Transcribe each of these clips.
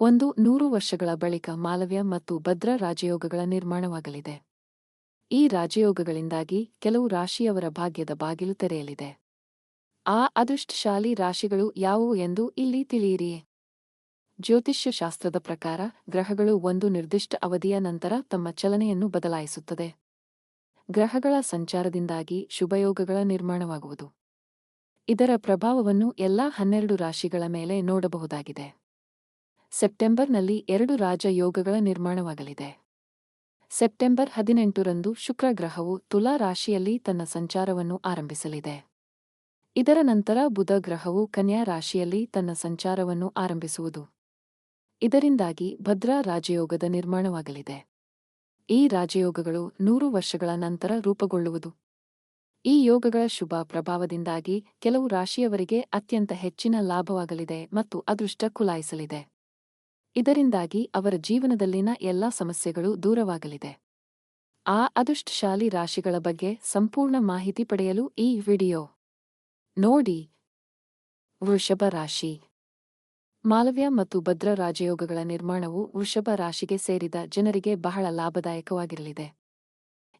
ಒಂದು ನೂರು ವರ್ಷಗಳ ಬಳಿಕ ಮಾಲವ್ಯ ಮತ್ತು ಭದ್ರ ರಾಜಯೋಗಗಳ ನಿರ್ಮಾಣವಾಗಲಿದೆ. ಈ ರಾಜಯೋಗಗಳಿಂದಾಗಿ ಕೆಲವು ರಾಶಿಯವರ ಭಾಗ್ಯದ ಬಾಗಿಲು ತೆರೆಯಲಿದೆ. ಆ ಅದೃಷ್ಟಶಾಲಿ ರಾಶಿಗಳು ಯಾವುವು ಎಂದು ಇಲ್ಲಿ ತಿಳಿಯಿರಿ. ಜ್ಯೋತಿಷ್ಯಶಾಸ್ತ್ರದ ಪ್ರಕಾರ ಗ್ರಹಗಳು ಒಂದು ನಿರ್ದಿಷ್ಟ ಅವಧಿಯ ನಂತರ ತಮ್ಮ ಚಲನೆಯನ್ನು ಬದಲಾಯಿಸುತ್ತದೆ. ಗ್ರಹಗಳ ಸಂಚಾರದಿಂದಾಗಿ ಶುಭಯೋಗಗಳ ನಿರ್ಮಾಣವಾಗುವುದು. ಇದರ ಪ್ರಭಾವವನ್ನು ಎಲ್ಲಾ ಹನ್ನೆರಡು ರಾಶಿಗಳ ಮೇಲೆ ನೋಡಬಹುದಾಗಿದೆ. ಸೆಪ್ಟೆಂಬರ್ನಲ್ಲಿ ಎರಡು ರಾಜಯೋಗಗಳ ನಿರ್ಮಾಣವಾಗಲಿದೆ. ಸೆಪ್ಟೆಂಬರ್ ಹದಿನೆಂಟರಂದು ಶುಕ್ರ ಗ್ರಹವು ತುಲಾ ರಾಶಿಯಲ್ಲಿ ತನ್ನ ಸಂಚಾರವನ್ನು ಆರಂಭಿಸಲಿದೆ. ಇದರ ನಂತರ ಬುಧ ಗ್ರಹವು ಕನ್ಯಾ ರಾಶಿಯಲ್ಲಿ ತನ್ನ ಸಂಚಾರವನ್ನು ಆರಂಭಿಸುವುದು. ಇದರಿಂದಾಗಿ ಭದ್ರಾ ರಾಜಯೋಗದ ನಿರ್ಮಾಣವಾಗಲಿದೆ. ಈ ರಾಜಯೋಗಗಳು ನೂರು ವರ್ಷಗಳ ನಂತರ ರೂಪುಗೊಳ್ಳುವುದು. ಈ ಯೋಗಗಳ ಶುಭ ಪ್ರಭಾವದಿಂದಾಗಿ ಕೆಲವು ರಾಶಿಯವರಿಗೆ ಅತ್ಯಂತ ಹೆಚ್ಚಿನ ಲಾಭವಾಗಲಿದೆ ಮತ್ತು ಅದೃಷ್ಟ ಕುಲಾಯಿಸಲಿದೆ. ಇದರಿಂದಾಗಿ ಅವರ ಜೀವನದಲ್ಲಿನ ಎಲ್ಲಾ ಸಮಸ್ಯೆಗಳು ದೂರವಾಗಲಿದೆ. ಆ ಅದೃಷ್ಟಶಾಲಿ ರಾಶಿಗಳ ಬಗ್ಗೆ ಸಂಪೂರ್ಣ ಮಾಹಿತಿ ಪಡೆಯಲು ಈ ವಿಡಿಯೋ. ನೋಡಿ. ವೃಷಭ ರಾಶಿ. ಮಾಲವ್ಯ ಮತ್ತು ಭದ್ರ ರಾಜಯೋಗಗಳ ನಿರ್ಮಾಣವು ವೃಷಭ ರಾಶಿಗೆ ಸೇರಿದ ಜನರಿಗೆ ಬಹಳ ಲಾಭದಾಯಕವಾಗಿರಲಿದೆ.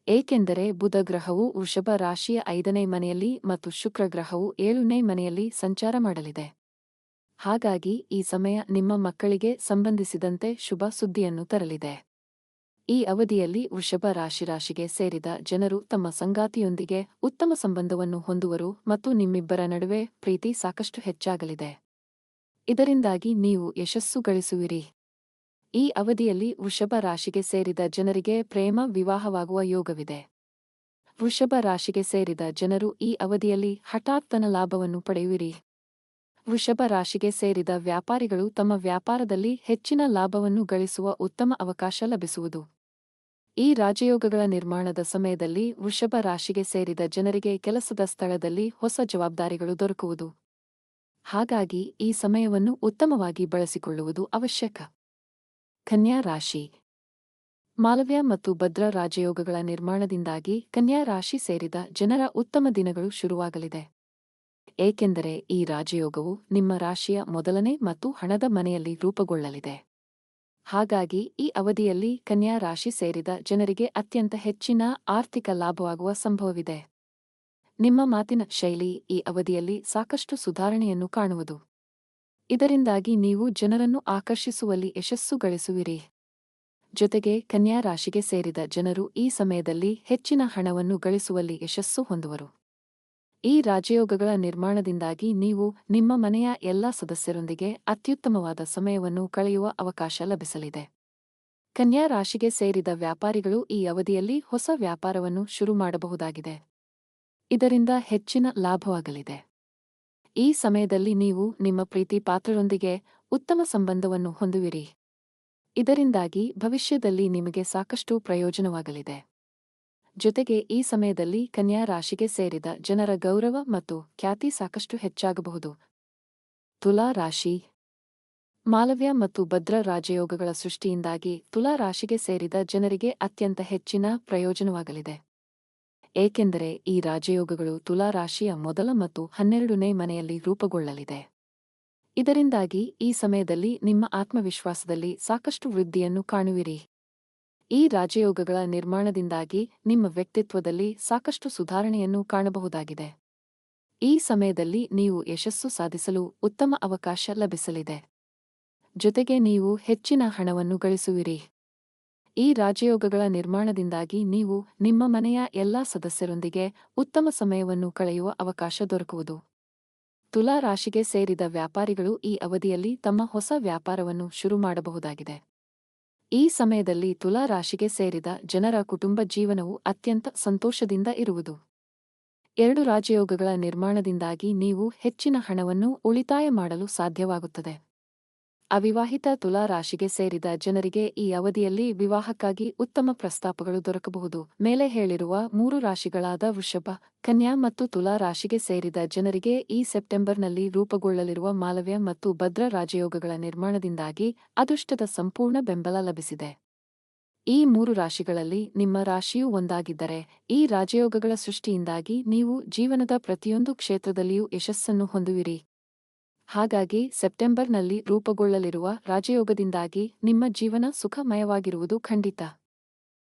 ಏಕೆಂದರೆ ಬುಧ ಗ್ರಹವು ವೃಷಭ ರಾಶಿಯ ಐದನೇ ಮನೆಯಲ್ಲಿ ಮತ್ತು ಶುಕ್ರ ಗ್ರಹವು ಏಳನೇ ಮನೆಯಲ್ಲಿ ಸಂಚಾರ ಮಾಡಲಿದೆ. ಹಾಗಾಗಿ ಈ ಸಮಯ ನಿಮ್ಮ ಮಕ್ಕಳಿಗೆ ಸಂಬಂಧಿಸಿದಂತೆ ಶುಭ ಸುದ್ದಿಯನ್ನು ತರಲಿದೆ. ಈ ಅವಧಿಯಲ್ಲಿ ವೃಷಭ ರಾಶಿ ರಾಶಿಗೆ ಸೇರಿದ ಜನರು ತಮ್ಮ ಸಂಗಾತಿಯೊಂದಿಗೆ ಉತ್ತಮ ಸಂಬಂಧವನ್ನು ಹೊಂದುವರು ಮತ್ತು ನಿಮ್ಮಿಬ್ಬರ ನಡುವೆ ಪ್ರೀತಿ ಸಾಕಷ್ಟು ಹೆಚ್ಚಾಗಲಿದೆ. ಇದರಿಂದಾಗಿ ನೀವು ಯಶಸ್ಸು ಗಳಿಸುವಿರಿ. ಈ ಅವಧಿಯಲ್ಲಿ ವೃಷಭ ರಾಶಿಗೆ ಸೇರಿದ ಜನರಿಗೆ ಪ್ರೇಮ ವಿವಾಹವಾಗುವ ಯೋಗವಿದೆ. ವೃಷಭ ರಾಶಿಗೆ ಸೇರಿದ ಜನರು ಈ ಅವಧಿಯಲ್ಲಿ ಹಠಾತ್ತನ ಲಾಭವನ್ನು ಪಡೆಯುವಿರಿ. ವೃಷಭ ರಾಶಿಗೆ ಸೇರಿದ ವ್ಯಾಪಾರಿಗಳು ತಮ್ಮ ವ್ಯಾಪಾರದಲ್ಲಿ ಹೆಚ್ಚಿನ ಲಾಭವನ್ನು ಗಳಿಸುವ ಉತ್ತಮ ಅವಕಾಶ ಲಭಿಸುವುದು. ಈ ರಾಜಯೋಗಗಳ ನಿರ್ಮಾಣದ ಸಮಯದಲ್ಲಿ ವೃಷಭ ರಾಶಿಗೆ ಸೇರಿದ ಜನರಿಗೆ ಕೆಲಸದ ಸ್ಥಳದಲ್ಲಿ ಹೊಸ ಜವಾಬ್ದಾರಿಗಳು ದೊರಕುವುದು. ಹಾಗಾಗಿ ಈ ಸಮಯವನ್ನು ಉತ್ತಮವಾಗಿ ಬಳಸಿಕೊಳ್ಳುವುದು ಅವಶ್ಯಕ. ಕನ್ಯಾ ರಾಶಿ. ಮಾಲವ್ಯ ಮತ್ತು ಭದ್ರ ರಾಜಯೋಗಗಳ ನಿರ್ಮಾಣದಿಂದಾಗಿ ಕನ್ಯಾ ರಾಶಿ ಸೇರಿದ ಜನರ ಉತ್ತಮ ದಿನಗಳು ಶುರುವಾಗಲಿದೆ. ಏಕೆಂದರೆ ಈ ರಾಜಯೋಗವು ನಿಮ್ಮ ರಾಶಿಯ ಮೊದಲನೇ ಮತ್ತು ಹಣದ ಮನೆಯಲ್ಲಿ ರೂಪುಗೊಳ್ಳಲಿದೆ. ಹಾಗಾಗಿ ಈ ಅವಧಿಯಲ್ಲಿ ಕನ್ಯಾ ರಾಶಿ ಸೇರಿದ ಜನರಿಗೆ ಅತ್ಯಂತ ಹೆಚ್ಚಿನ ಆರ್ಥಿಕ ಲಾಭವಾಗುವ ಸಂಭವವಿದೆ. ನಿಮ್ಮ ಮಾತಿನ ಶೈಲಿ ಈ ಅವಧಿಯಲ್ಲಿ ಸಾಕಷ್ಟು ಸುಧಾರಣೆಯನ್ನು ಕಾಣುವುದು. ಇದರಿಂದಾಗಿ ನೀವು ಜನರನ್ನು ಆಕರ್ಷಿಸುವಲ್ಲಿ ಯಶಸ್ಸು ಗಳಿಸುವಿರಿ. ಜೊತೆಗೆ ಕನ್ಯಾ ರಾಶಿಗೆ ಸೇರಿದ ಜನರು ಈ ಸಮಯದಲ್ಲಿ ಹೆಚ್ಚಿನ ಹಣವನ್ನು ಗಳಿಸುವಲ್ಲಿ ಯಶಸ್ಸು ಹೊಂದುವರು. ಈ ರಾಜಯೋಗಗಳ ನಿರ್ಮಾಣದಿಂದಾಗಿ ನೀವು ನಿಮ್ಮ ಮನೆಯ ಎಲ್ಲಾ ಸದಸ್ಯರೊಂದಿಗೆ ಅತ್ಯುತ್ತಮವಾದ ಸಮಯವನ್ನು ಕಳೆಯುವ ಅವಕಾಶ ಲಭಿಸಲಿದೆ. ಕನ್ಯಾ ರಾಶಿಗೆ ಸೇರಿದ ವ್ಯಾಪಾರಿಗಳು ಈ ಅವಧಿಯಲ್ಲಿ ಹೊಸ ವ್ಯಾಪಾರವನ್ನು ಶುರು ಮಾಡಬಹುದಾಗಿದೆ. ಇದರಿಂದ ಹೆಚ್ಚಿನ ಲಾಭವಾಗಲಿದೆ. ಈ ಸಮಯದಲ್ಲಿ ನೀವು ನಿಮ್ಮ ಪ್ರೀತಿ ಪಾತ್ರರೊಂದಿಗೆ ಉತ್ತಮ ಸಂಬಂಧವನ್ನು ಹೊಂದುವಿರಿ. ಇದರಿಂದಾಗಿ ಭವಿಷ್ಯದಲ್ಲಿ ನಿಮಗೆ ಸಾಕಷ್ಟು ಪ್ರಯೋಜನವಾಗಲಿದೆ. ಜೊತೆಗೆ ಈ ಸಮಯದಲ್ಲಿ ಕನ್ಯಾ ರಾಶಿಗೆ ಸೇರಿದ ಜನರ ಗೌರವ ಮತ್ತು ಖ್ಯಾತಿ ಸಾಕಷ್ಟು ಹೆಚ್ಚಾಗಬಹುದು. ತುಲಾ ರಾಶಿ. ಮಾಲವ್ಯ ಮತ್ತು ಭದ್ರ ರಾಜಯೋಗಗಳ ಸೃಷ್ಟಿಯಿಂದಾಗಿ ತುಲಾ ರಾಶಿಗೆ ಸೇರಿದ ಜನರಿಗೆ ಅತ್ಯಂತ ಹೆಚ್ಚಿನ ಪ್ರಯೋಜನವಾಗಲಿದೆ. ಏಕೆಂದರೆ ಈ ರಾಜಯೋಗಗಳು ತುಲಾ ರಾಶಿಯ ಮೊದಲ ಮತ್ತು ಹನ್ನೆರಡನೇ ಮನೆಯಲ್ಲಿ ರೂಪುಗೊಳ್ಳಲಿದೆ. ಇದರಿಂದಾಗಿ ಈ ಸಮಯದಲ್ಲಿ ನಿಮ್ಮ ಆತ್ಮವಿಶ್ವಾಸದಲ್ಲಿ ಸಾಕಷ್ಟು ವೃದ್ಧಿಯನ್ನು ಕಾಣುವಿರಿ. ಈ ರಾಜಯೋಗಗಳ ನಿರ್ಮಾಣದಿಂದಾಗಿ ನಿಮ್ಮ ವ್ಯಕ್ತಿತ್ವದಲ್ಲಿ ಸಾಕಷ್ಟು ಸುಧಾರಣೆಯನ್ನು ಕಾಣಬಹುದಾಗಿದೆ. ಈ ಸಮಯದಲ್ಲಿ ನೀವು ಯಶಸ್ಸು ಸಾಧಿಸಲು ಉತ್ತಮ ಅವಕಾಶ ಲಭಿಸಲಿದೆ. ಜೊತೆಗೆ ನೀವು ಹೆಚ್ಚಿನ ಹಣವನ್ನು ಗಳಿಸುವಿರಿ. ಈ ರಾಜಯೋಗಗಳ ನಿರ್ಮಾಣದಿಂದಾಗಿ ನೀವು ನಿಮ್ಮ ಮನೆಯ ಎಲ್ಲಾ ಸದಸ್ಯರೊಂದಿಗೆ ಉತ್ತಮ ಸಮಯವನ್ನು ಕಳೆಯುವ ಅವಕಾಶ ದೊರಕುವುದು. ತುಲಾ ರಾಶಿಗೆ ಸೇರಿದ ವ್ಯಾಪಾರಿಗಳು ಈ ಅವಧಿಯಲ್ಲಿ ತಮ್ಮ ಹೊಸ ವ್ಯಾಪಾರವನ್ನು ಶುರು ಮಾಡಬಹುದಾಗಿದೆ. ಈ ಸಮಯದಲ್ಲಿ ತುಲಾ ರಾಶಿಗೆ ಸೇರಿದ ಜನರ ಕುಟುಂಬ ಜೀವನವು ಅತ್ಯಂತ ಸಂತೋಷದಿಂದ ಇರುವುದು. ಎರಡು ರಾಜಯೋಗಗಳ ನಿರ್ಮಾಣದಿಂದಾಗಿ ನೀವು ಹೆಚ್ಚಿನ ಹಣವನ್ನು ಉಳಿತಾಯ ಮಾಡಲು ಸಾಧ್ಯವಾಗುತ್ತದೆ. ಅವಿವಾಹಿತ ತುಲಾ ರಾಶಿಗೆ ಸೇರಿದ ಜನರಿಗೆ ಈ ಅವಧಿಯಲ್ಲಿ ವಿವಾಹಕ್ಕಾಗಿ ಉತ್ತಮ ಪ್ರಸ್ತಾಪಗಳು ದೊರಕಬಹುದು. ಮೇಲೆ ಹೇಳಿರುವ ಮೂರು ರಾಶಿಗಳಾದ ವೃಷಭ, ಕನ್ಯಾ ಮತ್ತು ತುಲಾ ರಾಶಿಗೆ ಸೇರಿದ ಜನರಿಗೆ ಈ ಸೆಪ್ಟೆಂಬರ್ನಲ್ಲಿ ರೂಪುಗೊಳ್ಳಲಿರುವ ಮಾಲವ್ಯ ಮತ್ತು ಭದ್ರ ರಾಜಯೋಗಗಳ ನಿರ್ಮಾಣದಿಂದಾಗಿ ಅದೃಷ್ಟದ ಸಂಪೂರ್ಣ ಬೆಂಬಲ ಲಭಿಸಿದೆ. ಈ ಮೂರು ರಾಶಿಗಳಲ್ಲಿ ನಿಮ್ಮ ರಾಶಿಯೂ ಒಂದಾಗಿದ್ದರೆ, ಈ ರಾಜಯೋಗಗಳ ಸೃಷ್ಟಿಯಿಂದಾಗಿ ನೀವು ಜೀವನದ ಪ್ರತಿಯೊಂದು ಕ್ಷೇತ್ರದಲ್ಲಿಯೂ ಯಶಸ್ಸನ್ನು ಹೊಂದುವಿರಿ. ಹಾಗಾಗಿ ಸೆಪ್ಟೆಂಬರ್ನಲ್ಲಿ ರೂಪುಗೊಳ್ಳಲಿರುವ ರಾಜಯೋಗದಿಂದಾಗಿ ನಿಮ್ಮ ಜೀವನ ಸುಖಮಯವಾಗಿರುವುದು ಖಂಡಿತ.